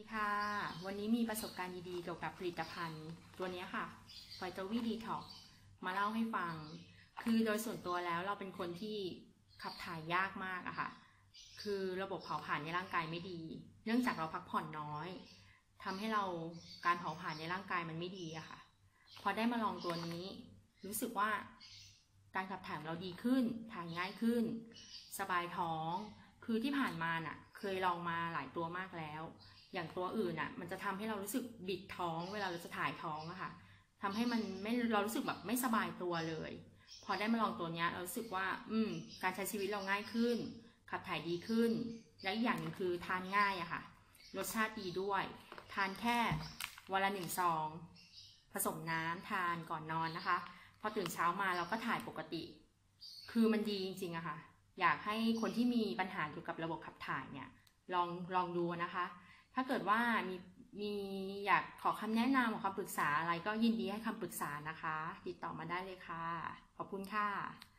ดีค่ะ วันนี้มีประสบการณ์ดีๆเกี่ยวกับผลิตภัณฑ์ตัวนี้ค่ะไฟโตวีดีท็อกมาเล่าให้ฟัง คือโดยส่วนตัวแล้วเราเป็นคนที่ขับถ่ายยากมากอะค่ะ คือระบบเผาผลาญในร่างกายไม่ดี เนื่องจากเราพักผ่อนน้อยทำให้เราการเผาผลาญในร่างกายมันไม่ดีอะค่ะ พอได้มาลองตัวนี้ รู้สึกว่าการขับถ่ายของเราดีขึ้น ถ่ายง่ายขึ้น สบายท้อง คือที่ผ่านมาน่ะ เคยลองมาหลายตัวมากแล้ว อย่างตัวอื่นน่ะ มันจะทำให้เรารู้สึกบิดท้อง เวลาเราจะถ่ายท้องอะค่ะทำให้มันไม่เรารู้สึกแบบไม่สบายตัวเลย พอได้มาลองตัวเนี้ยเรารู้สึกว่า อืม การใช้ชีวิตเราง่ายขึ้น ขับถ่ายดีขึ้น และอีกอย่างหนึ่งคือทานง่ายอะค่ะ รสชาติดีด้วย ทานแค่วันละหนึ่งซอง ผสมน้ำทานก่อนนอนนะคะ พอตื่นเช้ามาเราก็ถ่ายปกติ คือมันดีจริงๆอะค่ะ อยากให้คนที่มีปัญหาเกี่ยวกับระบบขับถ่ายเนี่ยลองลองดูนะคะ ถ้าเกิดว่ามีมีอยากขอคำแนะนำขอคำปรึกษาอะไรก็ยินดีให้คำปรึกษานะคะ ติดต่อมาได้เลยค่ะ ขอบคุณค่ะ